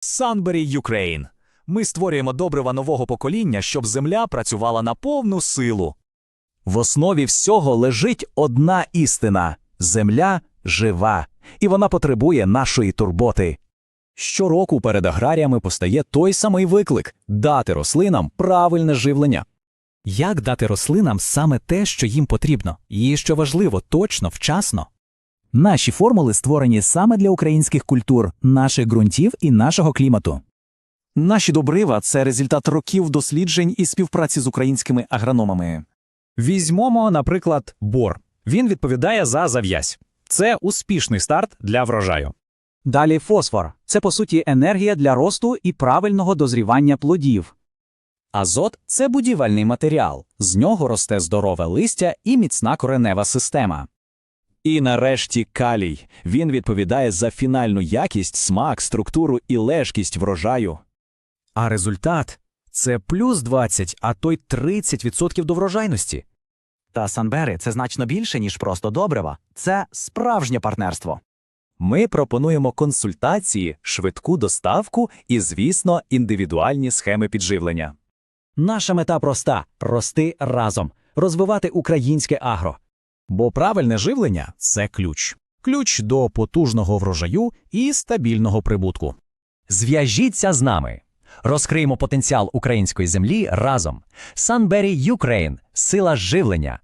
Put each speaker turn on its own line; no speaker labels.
Sunbury Ukraine. Ми створюємо добрива нового покоління, щоб земля працювала на повну силу.
В основі всього лежить одна істина земля жива, і вона потребує нашої турботи. Щороку перед аграріями постає той самий виклик дати рослинам правильне живлення.
Як дати рослинам саме те, що їм потрібно, і що важливо, точно, вчасно?
Наші формули створені саме для українських культур, наших ґрунтів і нашого клімату.
Наші добрива це результат років досліджень і співпраці з українськими агрономами.
Візьмемо, наприклад, бор. Він відповідає за зав'язь. Це успішний старт для врожаю.
Далі фосфор це по суті енергія для росту і правильного дозрівання плодів.
Азот це будівельний матеріал. З нього росте здорове листя і міцна коренева система.
І нарешті калій. Він відповідає за фінальну якість, смак, структуру і лежкість врожаю.
А результат це плюс 20, а то й 30% до врожайності.
Та Санбери це значно більше, ніж просто добрива. Це справжнє партнерство.
Ми пропонуємо консультації, швидку доставку і, звісно, індивідуальні схеми підживлення.
Наша мета проста рости разом, розвивати українське агро.
Бо правильне живлення це ключ. Ключ до потужного врожаю і стабільного прибутку.
Зв'яжіться з нами. Розкриємо потенціал української землі разом. Sunberry Ukraine – сила живлення.